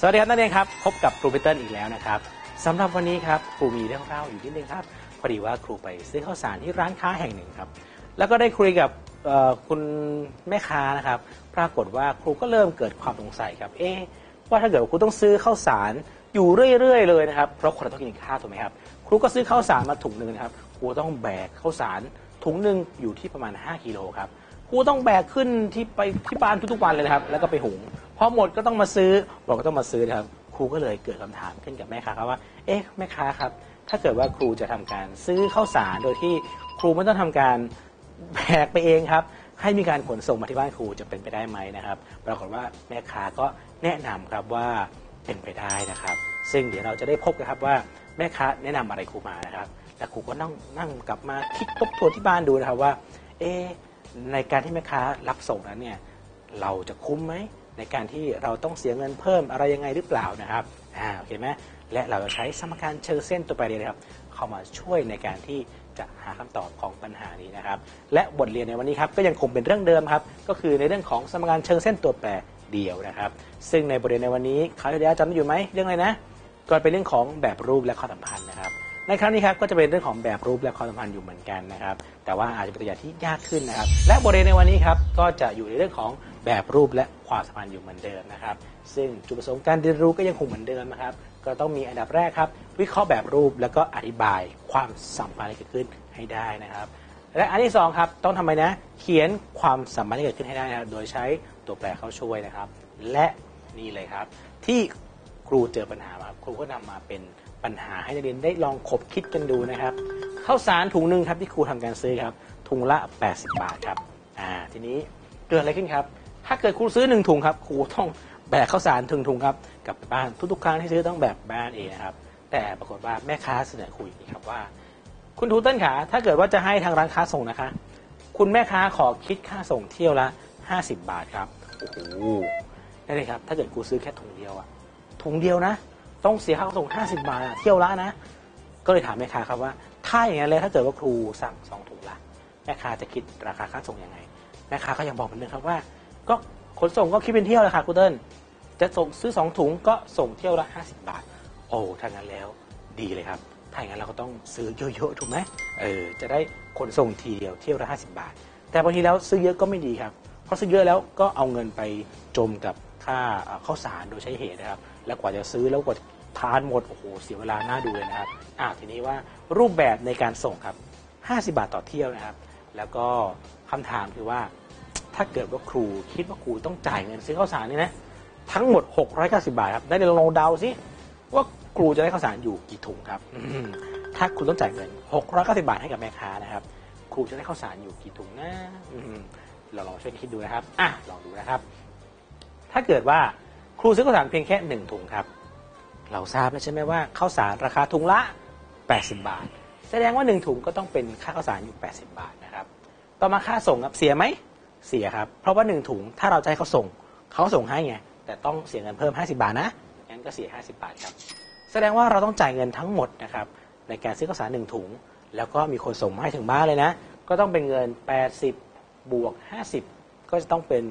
สวัสดีครับนักเรียนครับพบกับครูพีเติ้ลอีกแล้วนะครับสำหรับวันนี้ครับครูมีเรื่องเล่าอยู่นิดนึงครับพอดีว่าครูไปซื้อข้าวสารที่ร้านค้าแห่งหนึ่งครับ แล้วก็ได้คุยกับคุณแม่ค้านะครับ ปรากฏว่าครูก็เริ่มเกิดความสงสัยครับ เอ๊ว่าถ้าเกิดว่าครูต้องซื้อข้าวสารอยู่เรื่อยๆเลยนะครับเพราะคนเราต้องกินข้าวถูกไหมครับครูก็ซื้อข้าวสารมาถุงหนึ่งนะครับครูต้องแบกข้าวสารถุงหนึ่งอยู่ที่ประมาณ 5กิโลครับ ครูต้องแบกขึ้นที่ไปที่บ้านทุกๆวันเลยนะครับ แล้วก็ไปหุงพอหมดก็ต้องมาซื้อเราก็ต้องมาซื้อนะครับครูก็เลยเกิดคำถามขึ้นกับแม่ค้าครับว่า เอ๊ะแม่ค้าครับ ถ้าเกิดว่าครูจะทำการซื้อข้าวสารโดยที่ครูไม่ต้องทำการแบกไปเองครับ ให้มีการขนส่งมาที่บ้านครูจะเป็นไปได้ไหมนะครับปรากฏว่าแม่ค้าก็แนะนำครับว่าเป็นไปได้นะครับ ซึ่งเดี๋ยวเราจะได้พบนะครับว่าแม่ค้าแนะนำอะไรครูมานะครับแล้วครูก็นั่งนั่งกลับมาคิดทบทวนที่บ้านดูนะครับว่า เอ๊ะ ในการที่แม่ค้ารับส่งนั้นเนี่ยเราจะคุ้มไหมในการที่เราต้องเสียเงินเพิ่มอะไรยังไงหรือเปล่านะครับอ่าโอเคไหมและเราจะใช้สมการเชิงเส้นตัวแปรเรียนะครับ เข้ามาช่วยในการที่จะหาคำตอบของปัญหานี้นะครับ และบทเรียนในวันนี้ครับก็ยังคงเป็นเรื่องเดิมครับ ก็คือในเรื่องของสมการเชิงเส้นตัวแปรเดียวนะครับ ซึ่งในบทเรียนในวันนี้คราวที่แล้วจำได้อยู่ไหมเรื่องอะไรนะก็เป็นเรื่องของแบบรูปและข้อสัมพันธ์นะครับ ในครั้งนี้ครับก็จะเป็นเรื่องของแบบรูปและความสัมพันธ์อยู่เหมือนกันนะครับ แต่ว่าอาจจะเป็นตัวอย่างที่ยากขึ้นนะครับ และบทเรียนในวันนี้ครับก็จะอยู่ในเรื่องของแบบรูปและความสัมพันธ์อยู่เหมือนเดิมนะครับ ซึ่งจุดประสงค์การเรียนรู้ก็ยังคงเหมือนเดิมนะครับ ก็ต้องมีอันดับแรกครับ วิเคราะห์แบบรูปแล้วก็อธิบายความสัมพันธ์ที่เกิดขึ้นให้ได้นะครับ และอันที่สองครับต้องทำไมนะเขียนความสัมพันธ์ที่เกิดขึ้นให้ได้นะครับโดยใช้ตัวแปรเข้าช่วยนะครับ และนี่เลยครับ ที่ครูเจอปัญหามา ครูก็นำมาเป็นปัญหาให้นักเรียนได้ลองคบคิดกันดูนะครับข้าวสารถุงหนึ่งครับที่ครูทำการซื้อครับถุงละ 80 บาทครับอ่าทีนี้เกิดอะไรขึ้นครับ ถ้าเกิดครูซื้อหนึ่งถุงครับครูต้องแบกข้าวสารถึงถุงครับกลับไปบ้านทุกๆครั้งที่ซื้อต้องแบกบ้านเองนะครับแต่ปรากฏว่าแม่ค้าเสนอครูอย่างนี้ครับว่า คุณทูเติ้ลขาถ้าเกิดว่าจะให้ทางร้านค้าส่งนะคะ คุณแม่ค้าขอคิดค่าส่งเที่ยวละ 50 บาทครับโอ้โหได้เลยครับ ถ้าเกิดครูซื้อแค่ถุงเดียวอะถุงเดียวนะ ต้องเสียค่าส่ง 50 บาทอะเที่ยวละนะ ก็เลยถามแม่ค้าครับว่า ถ้าอย่างนั้นเลยถ้าเกิดว่าครูสั่งสองถุงละแม่ค้าจะคิดราคาค่าส่งยังไงแม่ค้าก็ยังบอกเหมือนเดิมครับว่า ก็ขนส่งก็คิดเป็นเที่ยวเลยค่ะครูเติ้ลจะส่งซื้อสองถุงก็ส่งเที่ยวละ 50 บาท โอ้ถ้างั้นแล้วดีเลยครับถ้าอย่างนั้นเราก็ต้องซื้อเยอะๆถูกไหมเออจะได้ขนส่งทีเดียวเที่ยวละ50 บาท แต่บางทีแล้วซื้อเยอะก็ไม่ดีครับเพราะซื้อเยอะแล้วก็เอาเงินไปจมกับค่าข้าวสารโดยใช้เหตุนะครับ แล้วกว่าจะซื้อแล้วกว่า ทานหมดโอ้โหเสียเวลาน่าดูเลยนะครับอ่าทีนี้ว่ารูปแบบในการส่งครับ 50 บาทต่อเที่ยวนะครับ แล้วก็คำถามคือว่า ถ้าเกิดว่าครูคิดว่าครูต้องจ่ายเงินซื้อข้าวสารนี่นะทั้งหมด 690 บาทครับได้ลองเดาสิว่าครูจะได้ข้าวสารอยู่กี่ถุงครับถ้าคุณต้องจ่ายเงิน 690 บาทให้กับแม่ค้านะครับ ครูจะได้ข้าวสารอยู่กี่ถุงนะเราลองช่วยคิดดูนะครับ อะ ลองดูนะครับ ถ้าเกิดว่าครูซื้อข้าวสารเพียงแค่หนึ่งถุงครับ เราทราบแล้วใช่ไหมว่าข้าวสารราคาถุงละ 80 บาท แสดงว่าหนึ่งถุงก็ต้องเป็นค่าข้าวสารอยู่ 80 บาทนะครับ ต่อมาค่าส่งครับเสียไหมเสียครับ เพราะว่าหนึ่งถุงถ้าเราจะให้เขาส่งเขาส่งให้ไงแต่ต้องเสียเงินเพิ่ม 50 บาทนะงั้นก็เสีย 50 บาทครับ แสดงว่าเราต้องจ่ายเงินทั้งหมดนะครับในการซื้อข้าวสารหนึ่งถุง แล้วก็มีคนส่งมาให้ถึงบ้านเลยนะ ก็ต้องเป็นเงิน 80 บวก 50 ก็จะต้องเป็น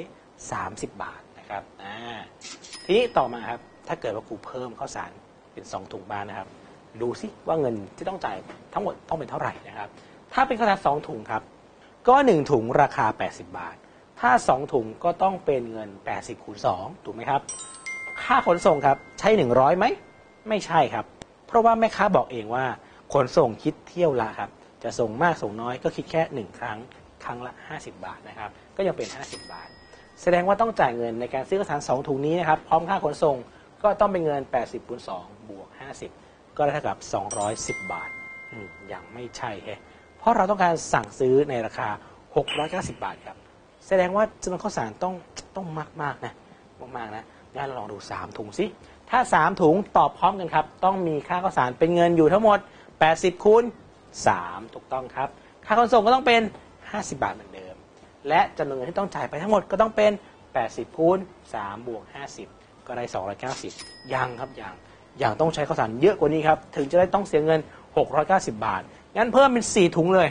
130 บาทนะครับอ่าทีนี้ต่อมาครับ ถ้าเกิดว่าครูเพิ่มข้าวสารเป็น2ถุงบ้านนะครับ ดูสิว่าเงินที่ต้องจ่ายทั้งหมดต้องเป็นเท่าไหร่นะครับ ถ้าเป็นข้าวสารสองถุงครับ ก็หนึ่งถุงราคา 80 บาท ถ้า 2 ถุงก็ต้องเป็นเงิน 80คูณ2ถูกไหมครับ ค่าขนส่งครับใช่ 100ไหมไม่ใช่ครับ เพราะว่าแม่ค้าบอกเองว่าขนส่งคิดเที่ยวละครับ จะส่งมากส่งน้อยก็คิดแค่ 1 ครั้งครั้งละ 50 บาทนะครับ ก็ยังเป็น 50 บาท แสดงว่าต้องจ่ายเงินในการซื้อข้าวสาร2ถุงนี้นะครับ พร้อมค่าขนส่ง ก็ต้องเป็นเงิน 80คูณ2บวก 50 ก็ได้เท่ากับ 210 บาทอืมยังไม่ใช่แฮะเพราะเราต้องการสั่งซื้อในราคา 690 บาทครับ แสดงว่าจำนวนข้าวสารต้องต้องมากมากนะมากๆนะงั้นเราลองดู 3 ถุงสิถ้า 3 ถุงตอบพร้อมกันครับ ต้องมีค่าข้าวสารเป็นเงินอยู่ทั้งหมด 80คูณ3ถูกต้องครับ ค่าขนส่งก็ต้องเป็น 50 บาทเหมือนเดิม และจำนวนเงินที่ต้องจ่ายไปทั้งหมดก็ต้องเป็น 80คูณ3บวก50 ก็ได้290ยังครับยังยังต้องใช้ข้าวสารเยอะกว่านี้ครับ ถึงจะได้ต้องเสียเงิน 690 บาท งั้นเพิ่มเป็น 4 ถุงเลย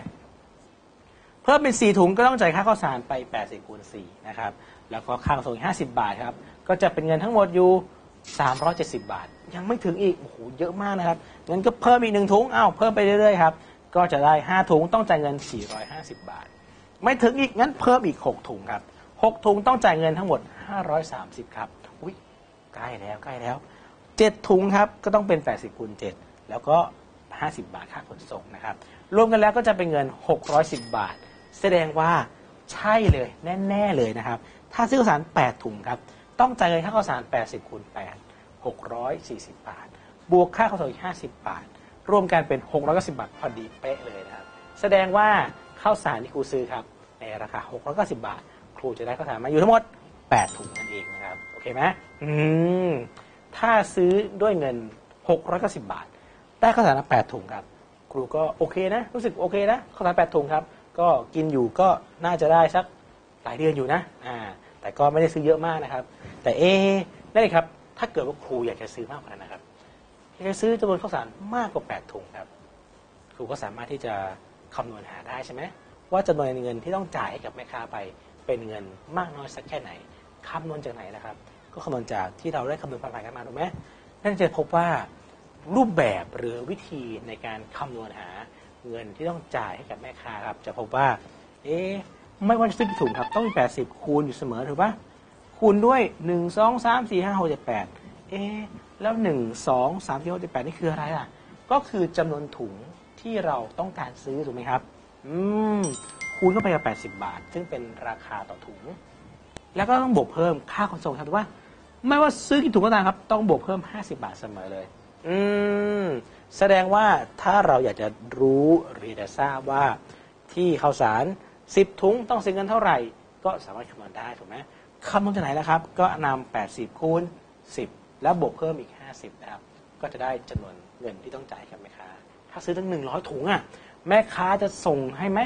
เพิ่มเป็น 4 ถุงก็ต้องจ่ายค่าข้าวสารไป 80คูณ4นะครับ แล้วก็ค่าส่ง50 บาทครับ ก็จะเป็นเงินทั้งหมดอยู่ 370 บาท ยังไม่ถึงอีก โอ้โห เยอะมากนะครับ งั้นก็เพิ่มอีกหนึ่งถุง อ้าว เพิ่มไปเรื่อยๆครับ ก็จะได้ 5 ถุงต้องจ่ายเงิน 450 บาท ไม่ถึงอีก งั้นเพิ่มอีก 6 ถุงครับ 6 ถุงต้องจ่ายเงินทั้งหมด 530 ครับ ใกล้แล้วใกล้แล้ว7ถุงครับก็ต้องเป็น 80คูณ7แล้วก็ 50 บาทค่าขนส่งนะครับ รวมกันแล้วก็จะเป็นเงิน 610 บาท แสดงว่าใช่เลยแน่ ๆ เลยนะครับ ถ้าซื้อข้าวสาร 8 ถุงครับ ต้องจ่ายเงินค่าข้าวสาร 80คูณ8 640 บาท บวกค่าขนส่งอีก 50 บาท รวมกันเป็น 690 บาทพอดีเป๊ะเลยนะครับ แสดงว่าข้าวสารที่ครูซื้อครับในราคา 690 บาท ครูจะได้ข้าวสารมาอยู่ทั้งหมด 8 ถุงนั่นเองนะครับ โอเคไหมอืมถ้าซื้อด้วยเงิน 690 บาท ได้ข้าวสารมา8ถุงครับ ครูก็โอเคนะ รู้สึกโอเคนะข้าวสาร8ถุงครับ ก็กินอยู่ก็น่าจะได้สักหลายเดือนอยู่นะ อ่า แต่ก็ไม่ได้ซื้อเยอะมากนะครับ แต่เอ๊นั่นเลยครับ ถ้าเกิดว่าครูอยากจะซื้อมากกว่านั้นนะครับ อยากจะซื้อจำนวนข้าวสารมากกว่า 8 ถุงครับ ครูก็สามารถที่จะคำนวณหาได้ใช่ไหม ว่าจำนวนเงินที่ต้องจ่ายให้กับแม่ค้าไปเป็นเงินมากน้อยสักแค่ไหน คำนวณจากไหนนะครับ ก็คำนวณจากที่เราได้คำนวณผ่านๆกันมาถูกไหมนั่นจะพบว่ารูปแบบหรือวิธีในการคำนวณหาเงินที่ต้องจ่ายให้กับแม่ค้าครับ จะพบว่า เอ๊ะไม่ว่าจะซื้อกี่ถุงครับ ต้องมี 80 คูณอยู่เสมอถูกปะคูณด้วย 1 2 3 4 5 6 7 8 เอ๊ะแล้ว 1 2 3 4 6 7 8 นี่คืออะไรล่ะ ก็คือจำนวนถุงที่เราต้องการซื้อถูกไหมครับ อืม คูณเข้าไปกับ 80 บาท ซึ่งเป็นราคาต่อถุง แล้วก็ต้องบวกเพิ่มค่าขนส่งครับถูกปะ ไม่ว่าซื้อกี่ถุงก็ตามครับ ต้องบวกเพิ่ม 50 บาทเสมอเลย อืม แสดงว่าถ้าเราอยากจะรู้หรือจะทราบว่าที่ข้าวสาร 10 ถุงต้องเสียเงินเท่าไหร่ ก็สามารถคำนวณได้ถูกไหมคำนวณจากไหนนะครับ ก็นำ80 คูณ 10 แล้วบวกเพิ่มอีก 50 นะครับ ก็จะได้จำนวนเงินที่ต้องจ่ายกับแม่ค้า ถ้าซื้อตั้ง 100 ถุงอะ แม่ค้าจะส่งให้ไหม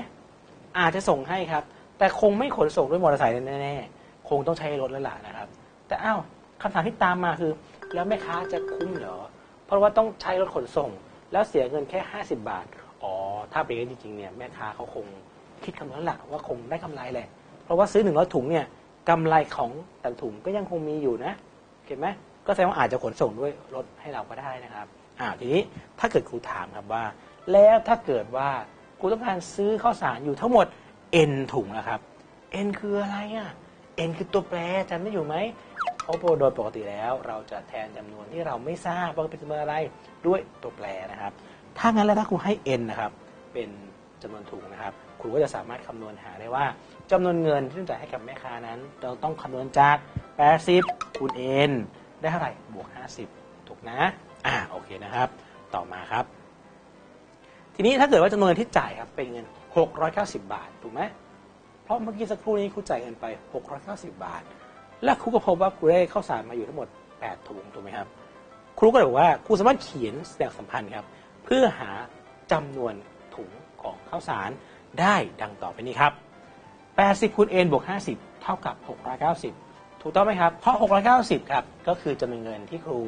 อาจจะส่งให้ครับ แต่คงไม่ขนส่งด้วยมอเตอร์ไซค์แน่ๆ คงต้องใช้รถแล้วล่ะนะครับ แต่อ้าว คำถามที่ตามมาคือ แล้วแม่ค้าจะคุ้มเหรอ เพราะว่าต้องใช้รถขนส่ง แล้วเสียเงินแค่ 50 บาท อ๋อ ถ้าเป็นอย่างนั้นจริงๆเนี่ยแม่ค้าเขาคงคิดคำนั้นแหละว่าคงได้กำไรแหละ เพราะว่าซื้อหนึ่งร้อยถุงเนี่ยกำไรของแต่ละถุงก็ยังคงมีอยู่นะเห็นไหมก็แสดงว่าอาจจะขนส่งด้วยรถให้เราก็ได้นะครับอ่าทีนี้ถ้าเกิดครูถามครับว่า แล้วถ้าเกิดว่าครูต้องการซื้อข้าวสารอยู่ทั้งหมด N ถุงนะครับ N คืออะไรอะ N คือตัวแปรจำได้อยู่ไหม เพราโดยปกติแล้ว เราจะแทนจำนวนที่เราไม่ทราบว่าเป็นจำนวนอะไรด้วยตัวแปรนะครับ ถ้างั้นแล้วถ้าครูให้ N นะครับ เป็นจำนวนถุงนะครับครูก็จะสามารถคำนวณหาได้ว่าจำนวนเงินที่ต้องจ่ายให้กับแม่ค้านั้น เราต้องคำนวณจาก 80คูณ N ได้เท่าไหร่บวก 50 ถูกนะอ่าโอเคนะครับ ต่อมาครับ ทีนี้ถ้าเกิดว่าจำนวนเงินที่จ่ายครับเป็นเงิน 690 บาทถูกไหมเพราะเมื่อกี้สักครู่นี้ครูจ่ายเงินไป 690 บาท และครูก็พบว่าครูได้ข้าวสารมาอยู่ทั้งหมด8ถุงถูกไหมครับ ครูก็เลยบอกว่าครูสามารถเขียนแสดงสัมพันธ์ครับ เพื่อหาจำนวนถุงของข้าวสารได้ดังต่อไปนี้ครับ 80คูณ n บวก 50 เท่ากับ 690 ถูกต้องไหมครับ เพราะ 690 ครับ ก็คือจำนวนเงินที่ครู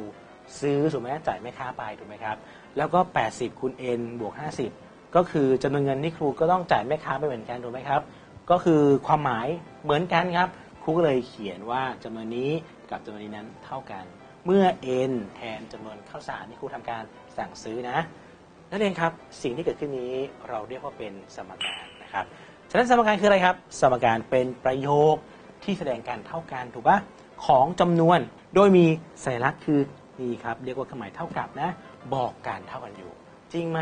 ซื้อถูกไหมจ่ายแม่ค้าไปถูกไหมครับ แล้วก็ 80คูณ n บวก 50 ก็คือจำนวนเงินที่ครูก็ต้องจ่ายแม่ค้าไปเหมือนกันถูกไหมครับ ก็คือความหมายเหมือนกันครับ รูก็เลยเขียนว่าจำนวนนี้กับจำนวนนี้นั้นเท่ากัน เมื่อ n แทนจำนวนข้าวสารที่ครูทำการสั่งซื้อนะ นักเรียนครับสิ่งที่เกิดขึ้นนี้เราเรียกว่าเป็นสมการนะครับ ฉะนั้นสมการคืออะไรครับ สมการเป็นประโยคที่แสดงการเท่ากันถูกปะของจำนวนโดยมีสัญลักษณ์คือนี่ครับเรียกว่าเครื่องหมายเท่ากับนะ บอกการเท่ากันอยู่ จริงไหม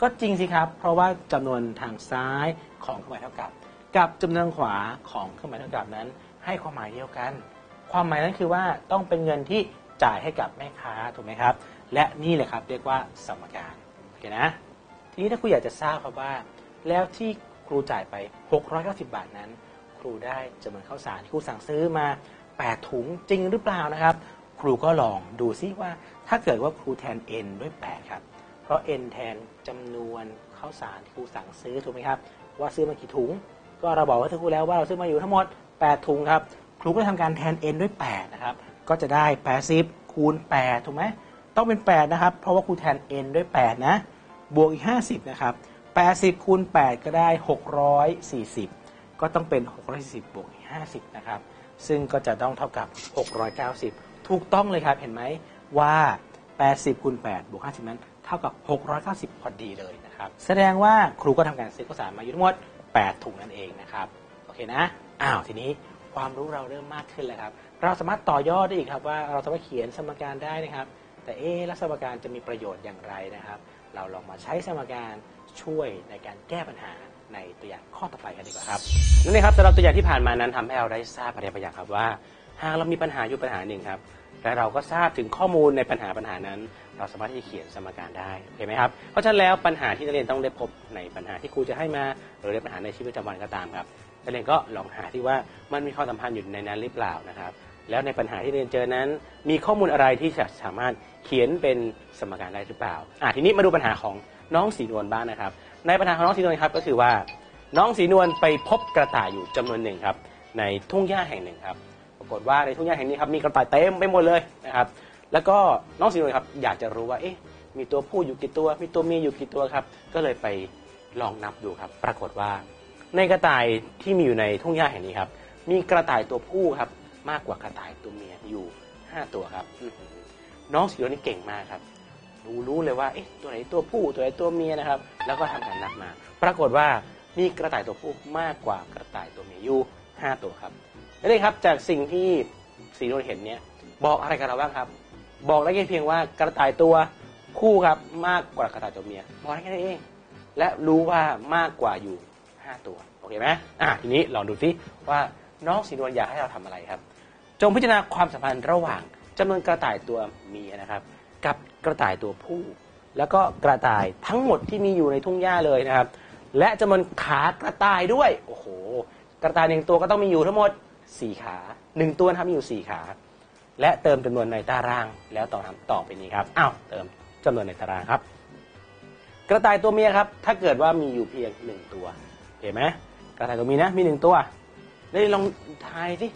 ก็จริงสิครับ เพราะว่าจำนวนทางซ้ายของเครื่องหมายเท่ากับ กับจำนวนขวาของเครื่องหมายเท่ากับนั้น ให้ความหมายเดียวกัน ความหมายนั้นคือว่าต้องเป็นเงินที่จ่ายให้กับแม่ค้าถูกไหมครับ และนี่แหละครับเรียกว่าสมการโอเคนะ ทีนี้ถ้าครูอยากจะทราบครับว่า แล้วที่ครูจ่ายไป 690 บาทนั้น ครูได้จำนวนข้าวสารที่ครูสั่งซื้อมา 8 ถุงจริงหรือเปล่านะครับ ครูก็ลองดูซิว่าถ้าเกิดว่าครูแทน n ด้วย 8 ครับ เพราะ n แทนจำนวนข้าวสารที่ครูสั่งซื้อถูกไหมครับ ว่าซื้อมากี่ถุง ก็เราบอกว่าที่ครูแล้วว่าเราซื้อมาอยู่ทั้งหมด 8 ถุงครับ ครูก็ทำการแทน n ด้วย 8 นะครับ ก็จะได้ 80 คูณ 8 ถูกไหม ต้องเป็น 8 นะครับ เพราะว่าครูแทน n ด้วย 8 นะ บวกอีก 50 นะครับ 80 คูณ 8 ก็ได้ 640 ก็ต้องเป็น 640 บวกอีก 50 นะครับ ซึ่งก็จะต้องเท่ากับ 690 ถูกต้องเลยครับ เห็นไหมว่า 80 คูณ 8 บวก 50 นั้นเท่ากับ 690 พอดีเลยนะครับ แสดงว่าครูก็ทำการซื้อข้าวสารมาอยู่ทั้งหมด 8 ถุงนั่นเองนะครับ เคนะอ้าวทีนี้ความรู้เราเริ่มมากขึ้นแล้วครับ เราสามารถต่อยอดได้อีกครับว่าเราสามารถเขียนสมการได้นะครับ แต่เอ๊ะแล้วสมการจะมีประโยชน์อย่างไรนะครับ เราลองมาใช้สมการช่วยในการแก้ปัญหาในตัวอย่างข้อต่อไปกันดีกว่าครับนั่นเองครับสำหรับตัวอย่างที่ผ่านมานั้นทำให้เราได้ทราบประเด็นประอย่างครับว่า หากเรามีปัญหาอยู่ปัญหาหนึ่งครับและเราก็ทราบถึงข้อมูลในปัญหาปัญหานั้น เราสามารถที่จะเขียนสมการได้เห็นไหมครับเพราะฉะนั้นแล้วปัญหาที่นักเรียนต้องได้พบในปัญหาที่ครูจะให้มาหรือในปัญหาในชีวิตประจำวันก็ตามครับ นักเรียนก็ลองหาที่ว่ามันมีความสัมพันธ์อยู่ในนั้นหรือเปล่านะครับ แล้วในปัญหาที่เรียนเจอนั้น มีข้อมูลอะไรที่จะสามารถเขียนเป็นสมการได้หรือเปล่าอะทีนี้มาดูปัญหาของน้องสีนวลบ้างนะครับ ในปัญหาของน้องสีนวลครับก็คือว่า น้องสีนวลไปพบกระต่ายอยู่จำนวนหนึ่งครับ ในทุ่งหญ้าแห่งหนึ่งครับ ปรากฏว่าในทุ่งหญ้าแห่งนี้ครับมีกระต่ายเต็มไปหมดเลยนะครับ แล้วก็น้องสีนวลครับอยากจะรู้ว่าเอ๊ะมีตัวผู้อยู่กี่ตัว มีตัวเมียอยู่กี่ตัวครับ ก็เลยไปลองนับดูครับ ปรากฏว่า ในกระต่ายที่มีอยู่ในทุ่งหญ้าแห่งนี้ครับ มีกระต่ายตัวผู้ครับ มากกว่ากระต่ายตัวเมียอยู่ 5 ตัวครับ น้องสีนวลนี่เก่งมากครับ รู้รู้เลยว่าเอ๊ะตัวไหนตัวผู้ตัวไหนตัวเมียนะครับ แล้วก็ทำการนับมา ปรากฏว่ามีกระต่ายตัวผู้มากกว่ากระต่ายตัวเมียอยู่ 5 ตัวครับนั่นเองครับจากสิ่งที่สีนวลเห็นเนี่ยบอกอะไรกับเราบ้างครับ บอกได้แค่เพียงว่ากระต่ายตัวผู้ครับมากกว่ากระต่ายตัวเมียบอกได้แค่นั้เองและรู้ว่ามากกว่าอยู่ 5ตัวโอเคไหมอะทีนี้ลองดูซิว่าน้องสีนวลอยากให้เราทำอะไรครับ จงพิจารณาความสัมพันธ์ระหว่างจำนวนกระต่ายตัวเมียนะครับ กับกระต่ายตัวผู้ แล้วก็กระต่ายทั้งหมดที่มีอยู่ในทุ่งหญ้าเลยนะครับ และจำนวนขากระต่ายด้วยโอ้โหกระต่ายหนึ่งตัวก็ต้องมีอยู่ทั้งหมด4ขาหนึ่งตัวนะครับมีอยู่4ขา และเติมจำนวนในตารางแล้วต่อทำต่อไปนี้ครับอ้าวเติมจำนวนในตารางครับ กระต่ายตัวเมียครับ ถ้าเกิดว่ามีอยู่เพียงหนึ่งตัว ห็นไหมกระต่ายตัวเมียนะมีหนึ่งตัวได้ลองทายสิ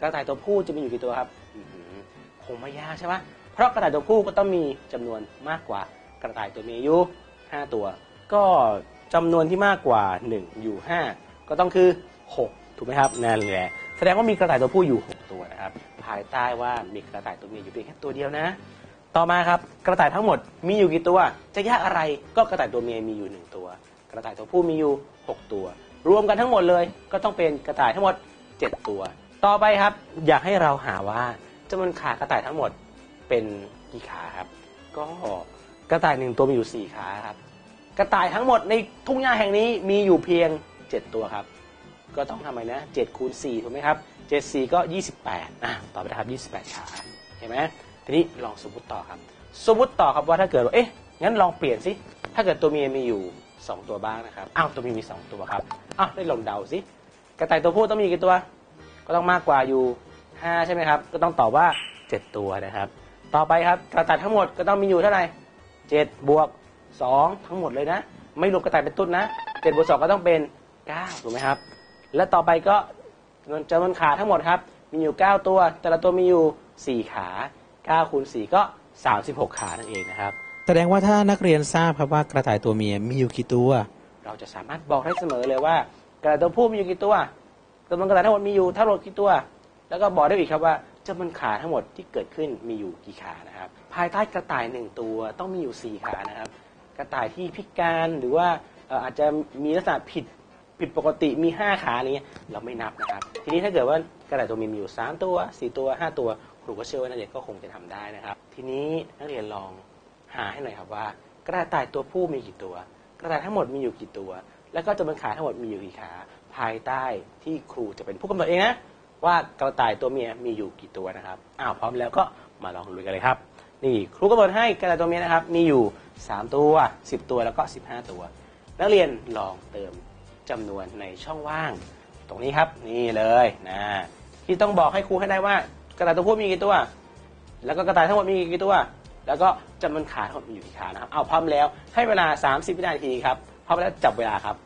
กระต่ายตัวผู้จะมีอยู่กี่ตัวครับอื้อหือคงไม่ยากใช่ไหมเพราะกระต่ายตัวผู้ก็ต้องมีจำนวนมากกว่ากระต่ายตัวเมียอยู่ห้าตัว ก็จำนวนที่มากกว่าหนึ่งอยู่ห้าก็ต้องคือหกถูกไหมครับนั่นแหละแสดงว่ามีกระต่ายตัวผู้อยู่หกตัวนะครับภายใต้ว่ามีกระต่ายตัวเมียอยู่เพียงแค่ตัวเดียวนะ ต่อมาครับกระต่ายทั้งหมดมีอยู่กี่ตัว จะยากอะไรก็กระต่ายตัวเมียมีอยู่หนึ่งตัว กระต่ายตัวผู้มีอยู่หกตัว รวมกันทั้งหมดเลยก็ต้องเป็นกระต่ายทั้งหมดเจ็ดตัว ต่อไปครับ อยากให้เราหาว่าจำนวนขากระต่ายทั้งหมดเป็นกี่ขาครับ ก็กระต่ายหนึ่งตัวมีอยู่สี่ขาครับ กระต่ายทั้งหมดในทุ่งหญ้าแห่งนี้มีอยู่เพียงเจ็ดตัวครับ ก็ต้องทำไมนะเจ็ดคูณสี่ถูกไหมครับเจ็ดสี่ก็ยี่สิบแปดอะต่อไปนะครับยี่สิบแปดขาเห็นไหมทีนี้ลองสมมติต่อครับ สมมติต่อครับว่าถ้าเกิดว่าเอ๊ะงั้นลองเปลี่ยนสิถ้าเกิดตัวเมียมีอยู่ สองตัวบ้างนะครับ อ้าวตัวมีมีสองตัวครับ อ้าวได้ลองเดาสิ กระต่ายตัวผู้ต้องมีกี่ตัว ก็ต้องมากกว่าอยู่ห้าใช่ไหมครับ ก็ต้องตอบว่าเจ็ดตัวนะครับ ต่อไปครับกระต่ายทั้งหมดก็ต้องมีอยู่เท่าไหร่เจ็ดบวกสองทั้งหมดเลยนะ ไม่รวมกระต่ายเป็นตุ้นนะเจ็ดบวกสองก็ต้องเป็นเก้าถูกไหมครับ และต่อไปก็จำนวนขาทั้งหมดครับ มีอยู่ 9 ตัว แต่ละตัวมีอยู่ 4 ขา9คูณ4ก็ 36 ขานั่นเองนะครับ แสดงว่าถ้านักเรียนทราบครับว่ากระต่ายตัวเมียมีอยู่กี่ตัว เราจะสามารถบอกได้เสมอเลยว่า กระต่ายตัวผู้มีอยู่กี่ตัวจำนวนกระต่ายทั้งหมดมีอยู่ทั้งหมดกี่ตัว แล้วก็บอกได้อีกครับว่าจำนวนขาทั้งหมดที่เกิดขึ้นมีอยู่กี่ขานะครับ ภายใต้กระต่ายหนึ่งตัวต้องมีอยู่4ขานะครับ กระต่ายที่พิการหรือว่าอาจจะมีลักษณะผิดผิดปกติมี 5 ขาอะไรเงี้ยเราไม่นับนะครับ ทีนี้ถ้าเกิดว่ากระต่ายตัวเมียมีอยู่ 3 ตัว 4 ตัว 5 ตัวครูก็เชื่อว่านักเรียนก็คงจะทำได้นะครับ ทีนี้นักเรียนลอง หาให้หน่อยครับว่า กระต่ายตัวผู้มีกี่ตัว กระต่ายทั้งหมดมีอยู่กี่ตัว แล้วก็จำนวนขาทั้งหมดมีอยู่กี่ขา ภายใต้ที่ครูจะเป็นผู้กำหนดเองนะว่ากระต่ายตัวเมียมีอยู่กี่ตัวนะครับอ้าวพร้อมแล้วก็มาลองลุยกันเลยครับ นี่ครูกำหนดให้กระต่ายตัวเมียนะครับ มีอยู่ 3 ตัว 10 ตัวแล้วก็ 15 ตัว นักเรียนลองเติมจำนวนในช่องว่าง ตรงนี้ครับนี่เลยนะที่ต้องบอกให้ครูให้ได้ว่ากระต่ายตัวผู้มีกี่ตัว แล้วก็กระต่ายทั้งหมดมีกี่ตัว แล้วก็จำนวนขาทั้งหมดมีอยู่กี่ขานะครับเอาพร้อมแล้วให้เวลา 30 วินาทีครับพร้อมแล้วจับเวลาครับ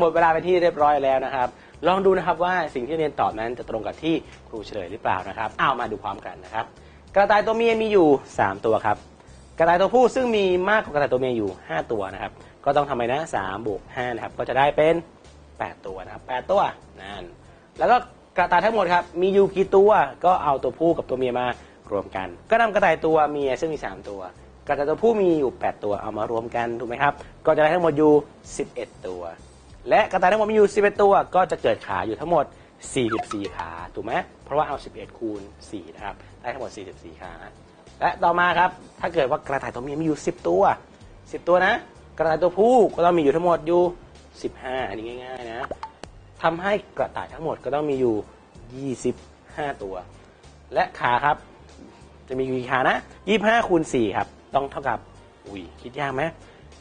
หมดเวลาไปที่เรียบร้อยแล้วนะครับ ลองดูนะครับว่าสิ่งที่เรียนตอบนั้นจะตรงกับที่ครูเฉลยหรือเปล่านะครับเอามาดูพร้อมกันนะครับ กระต่ายตัวเมียมีอยู่ 3 ตัวครับ กระต่ายตัวผู้ซึ่งมีมากกว่ากระต่ายตัวเมียอยู่ 5 ตัวนะครับ ก็ต้องทำไมนะ3บวก5นะครับ ก็จะได้เป็น 8 ตัวนะครับ 8 ตัวนั่นแล้วก็กระต่ายทั้งหมดครับมีอยู่กี่ตัวก็เอาตัวผู้กับตัวเมียมารวมกัน ก็นำกระต่ายตัวเมียซึ่งมี 3 ตัว กระต่ายตัวผู้มีอยู่ 8 ตัวเอามารวมกันถูกไหมครับ ก็จะได้ทั้งหมดอยู่ 11 ตัว และกระต่ายทั้งหมดมีอยู่ 11 ตัว ก็จะเกิดขาอยู่ทั้งหมด 44 ขาถูกไหมเพราะว่าเอา 11 คูณ4นะครับได้ทั้งหมด 44 ขา และต่อมาครับ ถ้าเกิดว่ากระต่ายตัวเมียมีอยู่ 10 ตัว 10 ตัวนะ กระต่ายตัวผู้ก็ต้องมีอยู่ทั้งหมดอยู่ 15 อันนี้ง่ายๆนะทำให้กระต่ายทั้งหมดก็ต้องมีอยู่ 25 ตัว และขาครับ จะมีกี่ขานะ25คูณ4ครับ ต้องเท่ากับ อุ้ยคิดยากไหม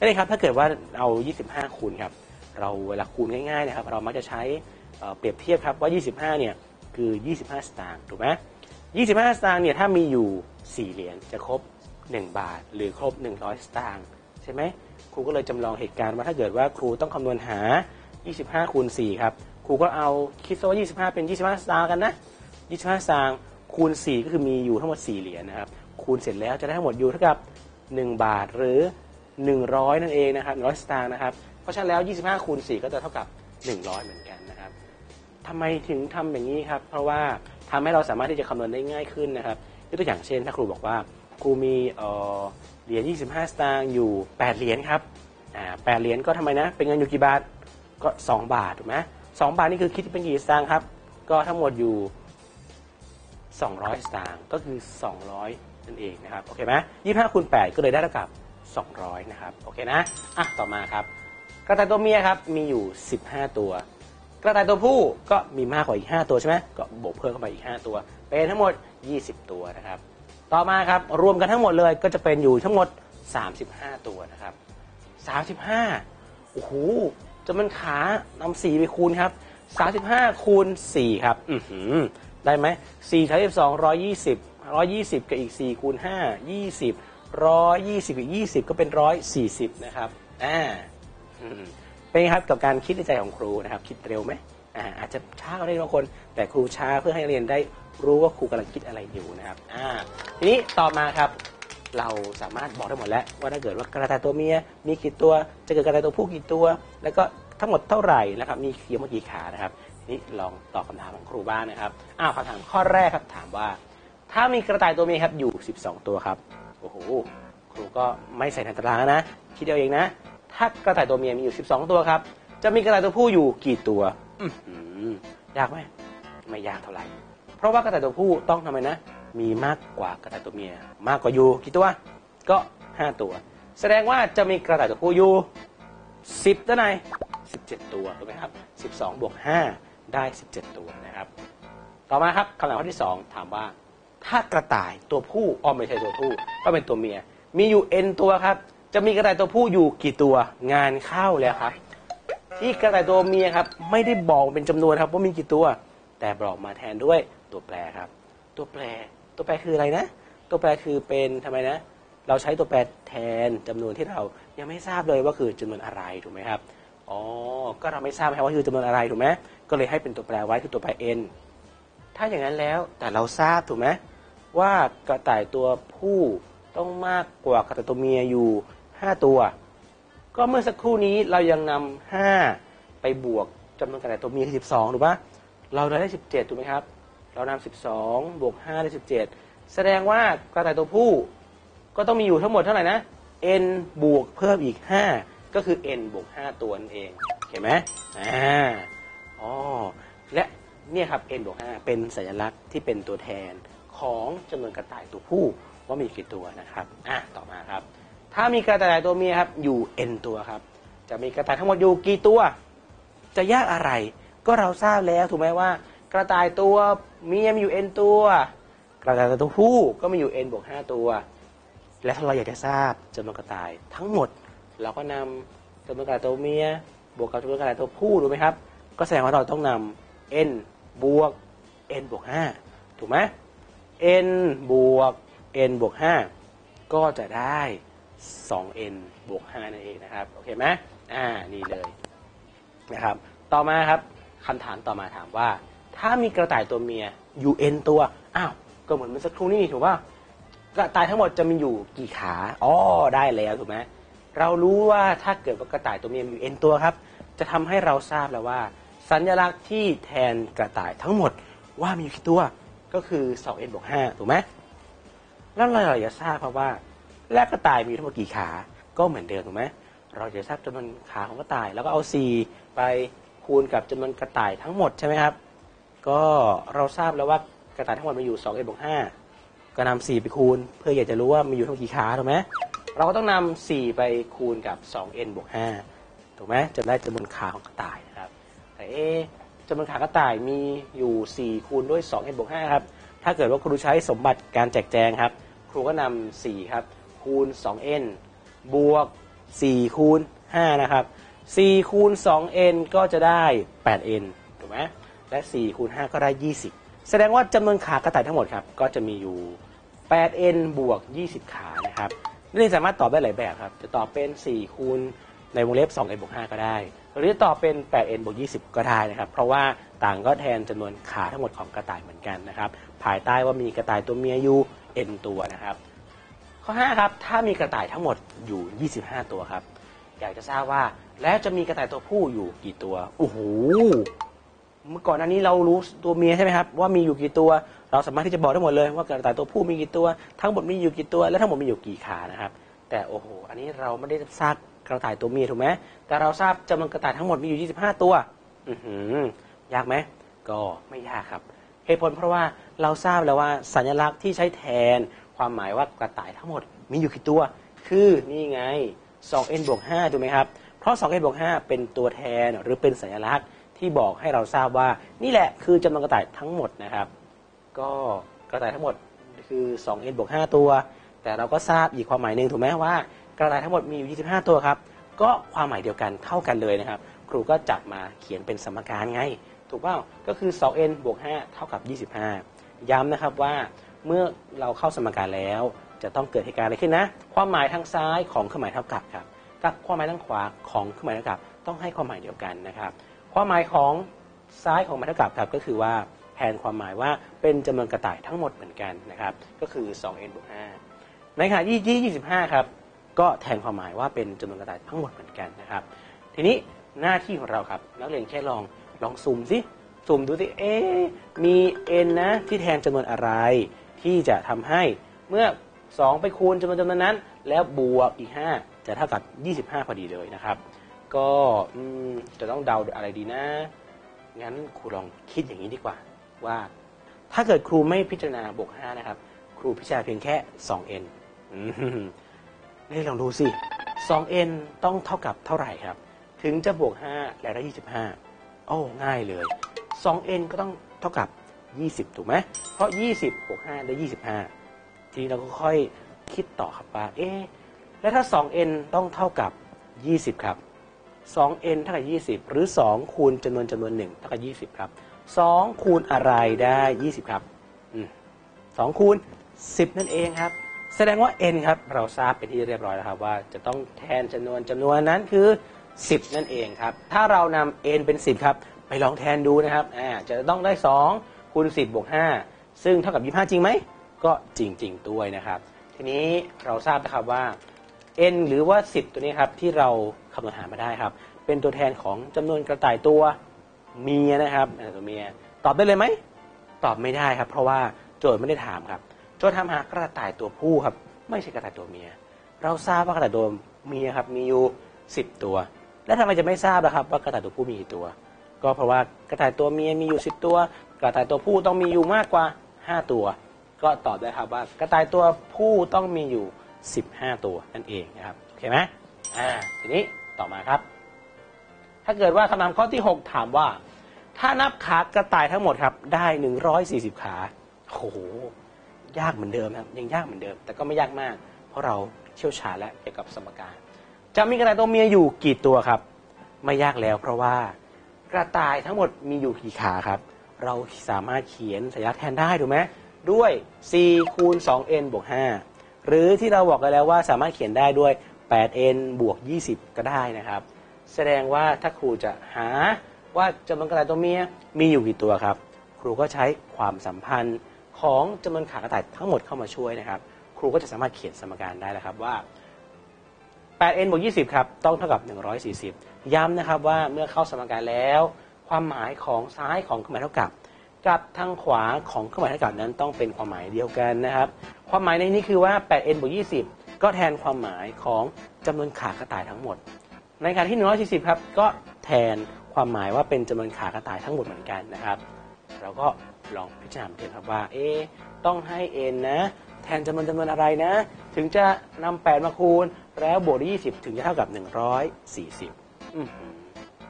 นี่ครับ ถ้าเกิดว่าเอา 25 คูณครับ เราเวลาคูณง่ายๆนะครับ เรามักจะใช้เเปรียบเทียบครับว่า 25 เนี่ย คือ 25 สตางค์ ถูกไหม 25 สตางค์เนี่ยถ้ามีอยู่ 4 เหรียญจะครบ 1 บาท หรือครบ 100 สตางค์ใช่ไหมครูก็เลยจำลองเหตุการณ์ว่าถ้าเกิดว่าครูต้องคำนวณหา 25 คูณ 4 ครับ ครูก็เอาคิดซะว่า 25 เป็น 25 สตางค์กันนะ 25 สตางค์คูณ 4 ก็คือมีอยู่ทั้งหมด 4 เหรียญนะครับ คูณเสร็จแล้วจะได้ทั้งหมดอยู่เท่ากับ 1 บาทหรือ 100 นั่นเองนะครับ100 สตางค์นะครับ เพราะฉะนั้นแล้ว 25 คูณ 4 ก็จะเท่ากับ 100 เหมือนกันนะครับทำไมถึงทำอย่างนี้ครับ เพราะว่า ทำให้เราสามารถที่จะคำนวณได้ง่ายขึ้นนะครับยกตัวอย่างเช่น ถ้าครูบอกว่าครูมีเหรียญ 25 สตางค์อยู่ 8 เหรียญครับอ่า8เหรียญก็ทำไมนะ เป็นเงินอยู่กี่บาท ก็ 2 บาทถูกไหมสองบาทนี่คือคิดเป็นกี่สตางค์ครับ ก็ทั้งหมดอยู่ 200 สตางค์ก็คือ 200 นั่นเองนะครับ โอเคไหม25คูณ8ก็เลยได้เท่ากับ 200 นะครับ โอเคนะ อะ ต่อมาครับ กระต่ายตัวเมียครับ มีอยู่ 15 ตัว กระต่ายตัวผู้ก็มีมากกว่าอีก 5 ตัวใช่ไหมก็บวกเพิ่มเข้าไปอีก 5 ตัว เป็นทั้งหมด 20 ตัวนะครับ ต่อมาครับรวมกันทั้งหมดเลยก็จะเป็นอยู่ทั้งหมด 35 ตัวนะครับ 35โอ้โหจะมันขานำ4ไปคูณครับ 35 คูณ 4 ครับ อือหือได้ไหม4ใช้12 120 120 กับอีก 4 คูณ 5 20 120 อีก 20 ก็เป็น 140 นะครับ อ่าอืม เป็นไงครับกับการคิดในใจของครูนะครับ คิดเร็วไหมอาอาจจะช้าก็ได้บางคน แต่ครูช้าเพื่อให้นักเรียนได้รู้ว่าครูกำลังคิดอะไรอยู่นะครับอ่าทีนี้ต่อมาครับเราสามารถบอกได้หมดแล้ว ว่าถ้าเกิดว่ากระต่ายตัวเมียมีกี่ตัว จะเกิดกระต่ายตัวผู้กี่ตัว แล้วก็ทั้งหมดเท่าไหร่นะครับ มีเขียวมากี่ขานะครับทีนี้ลองตอบคำถามของครูบ้างนะครับอ้าวคำถามข้อแรกครับถามว่า ถ้ามีกระต่ายตัวเมียครับอยู่ 12 ตัวครับโอ้โหครูก็ไม่ใส่ในตารางนะคิดเอาเองนะ ถ้ากระต่ายตัวเมียมีอยู่ 12 ตัวครับ จะมีกระต่ายตัวผู้อยู่กี่ตัวอื้อหือยากไหมไม่ยากเท่าไหร่ เพราะว่ากระต่ายตัวผู้ต้องทำไมนะ มีมากกว่ากระต่ายตัวเมีย มากกว่าอยู่กี่ตัว ก็ 5 ตัว แสดงว่าจะมีกระต่ายตัวผู้อยู่10ตัวไหน17 ตัวถูกไหมครับ 12 บวก 5 ได้ 17 ตัวนะครับ ต่อมาครับคำถามข้อที่ 2 ถามว่า ถ้ากระต่ายตัวผู้อ้อมไม่ใช่ตัวผู้ก็เป็นตัวเมีย มีอยู่ n ตัวครับ จะมีกระต่ายตัวผู้อยู่กี่ตัวงานเข้าแล้วครับ ที่กระต่ายตัวเมียครับ ไม่ได้บอกเป็นจำนวนครับว่ามีกี่ตัว แต่บอกมาแทนด้วยตัวแปรครับ ตัวแปร ตัวแปรคืออะไรนะ ตัวแปรคือเป็นทำไมนะ เราใช้ตัวแปรแทนจำนวนที่เรายังไม่ทราบเลยว่าคือจำนวนอะไรถูกไหมครับอ๋อก็เราไม่ทราบครับว่าคือจำนวนอะไรถูกไหมก็เลยให้เป็นตัวแปรไว้คือตัวแปร n ถ้าอย่างนั้นแล้วแต่เราทราบถูกไหมว่ากระต่ายตัวผู้ต้องมากกว่ากระต่ายตัวเมียอยู่ 5ตัว ก็เมื่อสักครู่นี้เรายังนำ5ไปบวกจำนวนกระต่ายตัวเมียคือ12ถูกปะเราได้17ถูกไหมครับ เรานำ12บสองบวก5ได้17แสดงว่ากระต่ายตัวผู้ ก็ต้องมีอยู่ทั้งหมดเท่าไหร่นะ n บวกเพิ่มอีก 5 ก็คือ n บวก 5 ตัวนั่นเอง เห็นไหมอ่าอ๋อ และเนี่ยครับ n บวก 5 เป็นสัญลักษณ์ที่เป็นตัวแทนของจำนวนกระต่ายตัวผู้ว่ามีกี่ตัวนะครับ อะ ต่อมาครับ ถ้ามีกระต่ายตัวเมียครับอยู่ n ตัวครับ จะมีกระต่ายทั้งหมดอยู่กี่ตัว จะยากอะไร ก็เราทราบแล้วถูกไหมว่า กระต่ายตัวเมียมีอยู่ n ตัว กระต่ายตัวผู้ก็มีอยู่ n บวก5ตัว และถ้าเราอยากจะทราบจำนวนกระต่ายทั้งหมด เราก็นำจำนวนกระต่ายตัวเมียบวกกับจำนวนกระต่ายตัวผู้ถูกไหมครับ ก็แสดงว่าเราต้องนำ n บวก n บวก5ถูกไหม n บวก n บวก5ก็จะได้ 2n บวก5นั่นเองนะครับ โอเคไหมอ่า นี่เลยนะครับ ต่อมาครับคำถามต่อมาถามว่า ถ้ามีกระต่ายตัวเมียอยู่ n ตัว อ้าว ก็เหมือนเมื่อสักครู่นี่ถูกป่ะกระต่ายทั้งหมดจะมีอยู่กี่ขา อ๋อ ได้แล้วถูกไหมเรารู้ว่าถ้าเกิดว่ากระต่ายตัวเมียมีอยู่ n ตัวครับ จะทำให้เราทราบแล้วว่า สัญลักษณ์ที่แทนกระต่ายทั้งหมดว่ามีอยู่กี่ตัว ก็คือ 2n บวก5ถูกไหมแล้วเราอยากจะทราบครับว่า และกระต่ายมีทั้งหมดกี่ขา ก็เหมือนเดิมถูกไหมเราจะทราบจำนวนขาของกระต่าย แล้วก็เอา 4 ไปคูณกับจำนวนกระต่ายทั้งหมดใช่ไหมครับ ก็เราทราบแล้วว่ากระต่ายทั้งหมดมีอยู่2 n บวก5ก็นำ4ไปคูณ เพื่ออยากจะรู้ว่ามีอยู่ทั้งหมดกี่ขาถูกไหมเราก็ต้องนำ4ไปคูณกับ 2n บวก5ถูกไหมจะได้จำนวนขาของกระต่ายนะครับ แต่เอ๊จำนวนขากระต่ายมีอยู่ 4 คูณด้วย 2n บวก5ครับ ถ้าเกิดว่าครูใช้สมบัติการแจกแจงครับ ครูก็นำ4ครับ คูณ 2n บวก 4 คูณ 5 นะครับ 4 คูณ 2n ก็จะได้ 8n ถูกไหมและ 4 คูณ 5 ก็ได้ 20 แสดงว่าจำนวนขากระต่ายทั้งหมดครับ ก็จะมีอยู่ 8n บวก 20 ขานะครับนี่สามารถตอบได้หลายแบบครับ จะตอบเป็น 4 คูณในวงเล็บ 2n บวก 5 ก็ได้ หรือจะตอบเป็น 8n บวก 20 ก็ได้นะครับ เพราะว่าต่างก็แทนจำนวนขาทั้งหมดของกระต่ายเหมือนกันนะครับ ภายใต้ว่ามีกระต่ายตัวเมียอยู่ n ตัวนะครับ ข้อ 5 ครับ ถ้ามีกระต่ายทั้งหมดอยู่ 25 ตัวครับ อยากจะทราบว่าแล้วจะมีกระต่ายตัวผู้อยู่กี่ตัว โอ้โห เมื่อก่อนอันนี้เรารู้ตัวเมียใช่ไหมครับ ว่ามีอยู่กี่ตัว เราสามารถที่จะบอกได้หมดเลยว่ากระต่ายตัวผู้มีกี่ตัว ทั้งหมดมีอยู่กี่ตัว และทั้งหมดมีอยู่กี่ขานะครับ แต่โอ้โห อันนี้เราไม่ได้ทราบกระต่ายตัวเมียถูกไหมแต่เราทราบจำนวนกระต่ายทั้งหมดมีอยู่ 25 ตัว อือหือยากไหม ก็ไม่ยากครับ เหตุผลเพราะว่าเราทราบแล้วว่าสัญลักษณ์ที่ใช้แทน ความหมายว่ากระต่ายทั้งหมดมีอยู่กี่ตัว คือนี่ไง 2n บวก5ถูกไหมครับ เพราะ 2n บวก5เป็นตัวแทนหรือเป็นสัญลักษณ์ที่บอกให้เราทราบว่า นี่แหละคือจำนวนกระต่ายทั้งหมดนะครับ ก็กระต่ายทั้งหมดคือ 2n บวก5ตัว แต่เราก็ทราบอีกความหมายหนึ่งถูกไหมว่า กระต่ายทั้งหมดมีอยู่ 25 ตัวครับ ก็ความหมายเดียวกันเท่ากันเลยนะครับ ครูก็จับมาเขียนเป็นสมการไง ถูกเปล่าก็คือ 2n บวก5เท่ากับ 25 ย้ำนะครับว่า เมื่อเราเข้าสมการแล้ว จะต้องเกิดเหตุการณ์อะไรขึ้นนะ ความหมายทางซ้ายของเครื่องหมายเท่ากับครับกับความหมายทางขวาของเครื่องหมายเท่ากับ ต้องให้ความหมายเดียวกันนะครับ ความหมายของซ้ายของหมายเท่ากับครับก็คือว่าแทนความหมายว่าเป็นจำนวนกระต่ายทั้งหมดเหมือนกันนะครับก็คือ 2n บวก5ในขณะที่25ครับก็แทนความหมายว่าเป็นจำนวนกระต่ายทั้งหมดเหมือนกันนะครับ ทีนี้หน้าที่ของเราครับนักเรียนแค่ลองลองซูมสิซูมดูสิเอ๊มี n นะที่แทนจำนวนอะไร ที่จะทำให้เมื่อ 2 ไปคูณจำนวนจำนวนนั้น แล้วบวกอีก 5 จะเท่ากับ 25 พอดีเลยนะครับ ก็จะต้องเดาอะไรดีนะ งั้นครูลองคิดอย่างนี้ดีกว่าว่า ถ้าเกิดครูไม่พิจารณาบวก 5 นะครับ ครูพิจารณาเพียงแค่ 2n อืมนี่ลองดูสิ 2n ต้องเท่ากับเท่าไหร่ครับ ถึงจะบวก 5 และได้ 25 โอ้ ง่ายเลย 2n ก็ต้องเท่ากับ 20 ถูกไหมเพราะ 20บวก5ได้ 25 ทีนี้เราก็ค่อยคิดต่อครับว่าเอ๊ะแล้วถ้า 2n ต้องเท่ากับ 20 ครับ 2n เท่ากับ 20 หรือ 2 คูณจำนวนจำนวนหนึ่งเท่ากับ 20 ครับ 2 คูณอะไรได้ 20 ครับอ2คูณ 10 นั่นเองครับ แสดงว่า n ครับ เราทราบเป็นที่เรียบร้อยแล้วครับ ว่าจะต้องแทนจำนวนจำนวนนั้นคือ 10 นั่นเองครับ ถ้าเรานำ n เป็น 10 ครับ ไปลองแทนดูนะครับ อ่า จะต้องได้ 2 คูณ 10บวก5ซึ่งเท่ากับ 25 จริงไหม ก็จริง ๆ ด้วยนะครับ ทีนี้เราทราบนะครับว่า n หรือว่า 10 ตัวนี้ครับที่เราคำนวณหามาได้ครับ เป็นตัวแทนของจำนวนกระต่ายตัวเมียนะครับตัวเมียตอบได้เลยไหม ตอบไม่ได้ครับ เพราะว่าโจทย์ไม่ได้ถามครับ โจทย์ถามหากระต่ายตัวผู้ครับ ไม่ใช่กระต่ายตัวเมีย เราทราบว่ากระต่ายตัวเมียครับมีอยู่ 10 ตัว และทำไมจะไม่ทราบล่ะครับว่ากระต่ายตัวผู้มีกี่ตัว ก็เพราะว่ากระต่ายตัวเมียมีอยู่ 10 ตัว กระต่ายตัวผู้ต้องมีอยู่มากกว่า 5 ตัว ก็ตอบได้ครับว่ากระต่ายตัวผู้ต้องมีอยู่ 15 ตัวนั่นเองนะครับโอเคไหมอ่าทีนี้ต่อมาครับ ถ้าเกิดว่าคำถามข้อที่ 6 ถามว่า ถ้านับขากระต่ายทั้งหมดครับ ได้ 140 ขาโอ้โหยากเหมือนเดิมครับยังยากเหมือนเดิม แต่ก็ไม่ยากมาก เพราะเราเชี่ยวชาญแล้วเกี่ยวกับสมการจะมีกระต่ายตัวเมียอยู่กี่ตัวครับ ไม่ยากแล้วเพราะว่ากระต่ายทั้งหมดมีอยู่กี่ขาครับ เราสามารถเขียนสัญลักษณ์แทนได้ถูกไหมด้วย4คูณ 2n บวก 5 หรือที่เราบอกกันแล้วว่าสามารถเขียนได้ด้วย 8n บวก 20 ก็ได้นะครับ แสดงว่าถ้าครูจะหาว่าจำนวนกระต่ายตัวเมียมีอยู่กี่ตัวครับ ครูก็ใช้ความสัมพันธ์ของจำนวนขากระต่ายทั้งหมดเข้ามาช่วยนะครับ ครูก็จะสามารถเขียนสมการได้แล้วครับว่า 8n บวก 20 ครับ ต้องเท่ากับ 140 ย้ำนะครับว่าเมื่อเข้าสมการแล้ว ความหมายของซ้ายของเครื่องหมายเท่ากับ กับทางขวาของเครื่องหมายเท่ากับนั้นต้องเป็นความหมายเดียวกันนะครับ ความหมายในนี้คือว่า 8n บวก20 ก็แทนความหมายของจำนวนขากระต่ายทั้งหมด ในขณะที่ 140 ครับ ก็แทนความหมายว่าเป็นจำนวนขากระต่ายทั้งหมดเหมือนกันนะครับ เราก็ลองพิจารณาดูครับว่า เอ๊ต้องให้ n นะ แทนจำนวนจำนวนอะไรนะ ถึงจะนำ8มาคูณ แล้วบวกด้วย20 ถึงจะเท่ากับ 140อื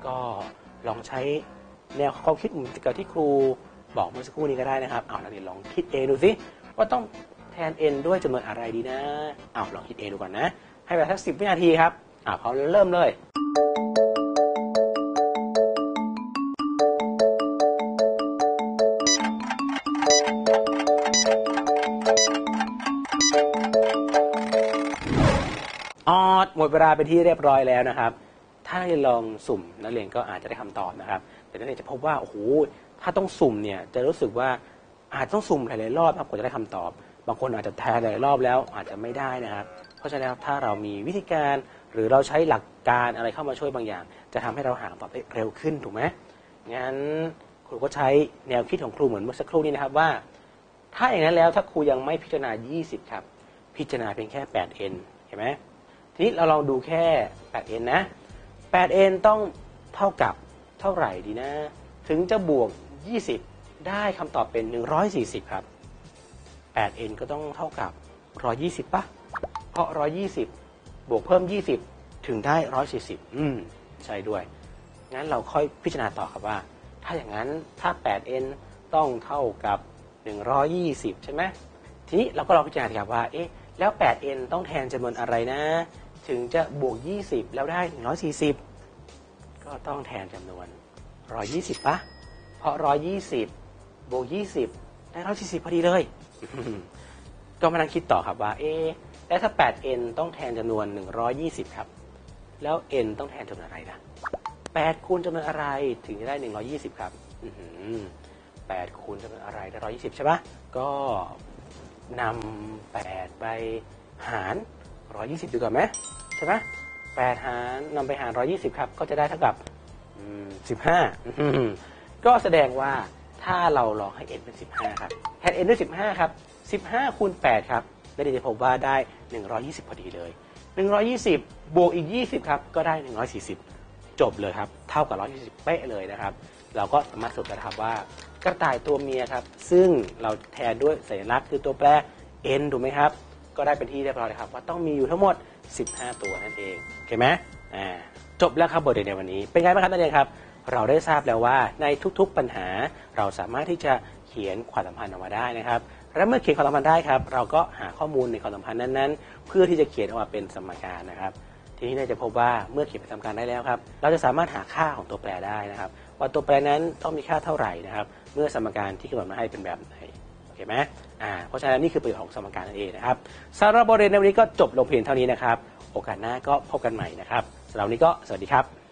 ก็ ลองใช้แนวความคิดเหมือนกับที่ครูบอกเมื่อสักครู่นี้ก็ได้นะครับเอานักเรียนลองคิดเองดูสิว่าต้องแทน n ด้วยจำนวนอะไรดีนะเอาลองคิดเองดูก่อนนะ ให้เวลาสัก10วินาทีครับอ่าพร้อมเริ่มเลยออดหมดเวลาไปที่เรียบร้อยแล้วนะครับ ถ้านักเรียนลองสุ่มนักเรียนก็อาจจะได้คำตอบนะครับ แต่นักเรียนจะพบว่าโอ้โหถ้าต้องสุ่มเนี่ยจะรู้สึกว่าอาจต้องสุ่มหลายๆรอบครับกว่าจะได้คำตอบ บางคนอาจจะแทนหลายรอบแล้วอาจจะไม่ได้นะครับ เพราะฉะนั้นถ้าเรามีวิธีการหรือเราใช้หลักการอะไรเข้ามาช่วยบางอย่าง จะทำให้เราหาคำตอบได้เร็วขึ้นถูกไหมงั้นครูก็ใช้แนวคิดของครูเหมือนเมื่อสักครู่นี้นะครับว่า ถ้าอย่างนั้นแล้วถ้าครูยังไม่พิจารณา 20 ครับ พิจารณาเพียงแค่ 8n เห็นไหมทีนี้เราลองดูแค่ 8n นะ 8n ต้องเท่ากับเท่าไหร่ดีนะ ถึงจะบวก 20 ได้คำตอบเป็น 140 ครับ 8n ก็ต้องเท่ากับ 120ปะเพราะ 120 บวกเพิ่ม 20 ถึงได้ 140 อืม ใช่ด้วย งั้นเราค่อยพิจารณาต่อครับว่า ถ้าอย่างนั้นถ้า 8n ต้องเท่ากับ 120 ใช่ไหมทีนี้เราก็ลองพิจารณาครับว่า เอ๊ะ แล้ว 8n ต้องแทนจำนวนอะไรนะ ถึงจะบวก 20 แล้วได้ 140 ก็ต้องแทนจำนวน 120ปะเพราะ 120 บวก 20 ได้ 140 พอดีเลย ก็มานั่งคิดต่อครับว่า เอ๊แล้วถ้า 8n ต้องแทนจำนวน 120 ครับ แล้ว n ต้องแทนจำนวนอะไรนะ8 คูณจำนวนอะไรถึงจะได้ 120 ครับ8คูณจำนวนอะไรได้ 120 ใช่ปะก็นำ8ไปหาร 120ดีกว่าไหมใช่ไหม8หารนำไปหาร120ครับ ก็จะได้เท่ากับอืม15อื้อหือก็แสดงว่าถ้าเราลองให้ n เป็น 15 ครับแทน n ด้วย 15 ครับ 15 คูณ 8 ครับแล้วเดี๋ยวจะพบว่าได้ 120 พอดีเลย 120 บวกอีก 20 ครับ ก็ได้ 140 จบเลยครับ เท่ากับ 120 เป๊ะเลยนะครับ เราก็สามารถสรุปได้ครับว่า กระต่ายตัวเมียครับ ซึ่งเราแทนด้วยสัญลักษณ์คือตัวแปร n ถูกไหมครับ ก็ได้เป็นที่เรียบร้อยเลยครับ ว่าต้องมีอยู่ทั้งหมด 15 ตัวนั่นเองโอเคไหมอ่าจบแล้วครับบทเรียนในวันนี้ เป็นไงบ้างครับนักเรียนครับ เราได้ทราบแล้วว่าในทุกๆปัญหาเราสามารถที่จะเขียนความสัมพันธ์ออกมาได้นะครับและเมื่อเขียนความสัมพันธ์ได้ครับ เราก็หาข้อมูลในความสัมพันธ์นั้นๆ เพื่อที่จะเขียนออกมาเป็นสมการนะครับ ทีนี้เราจะพบว่าเมื่อเขียนเป็นสมการได้แล้วครับ เราจะสามารถหาค่าของตัวแปรได้นะครับ ว่าตัวแปรนั้นต้องมีค่าเท่าไหร่นะครับ เมื่อสมการที่กำหนดมาให้เป็นแบบไหน โอเคไหมอ่าเพราะฉะนั้นนี่คือประโยชน์ของสมการนั่นเองนะครับสำหรับบทเรียนในวันนี้ก็จบลงเพียงเท่านี้นะครับ โอกาสหน้าก็พบกันใหม่นะครับสำหรับวันนี้ก็สวัสดีครับ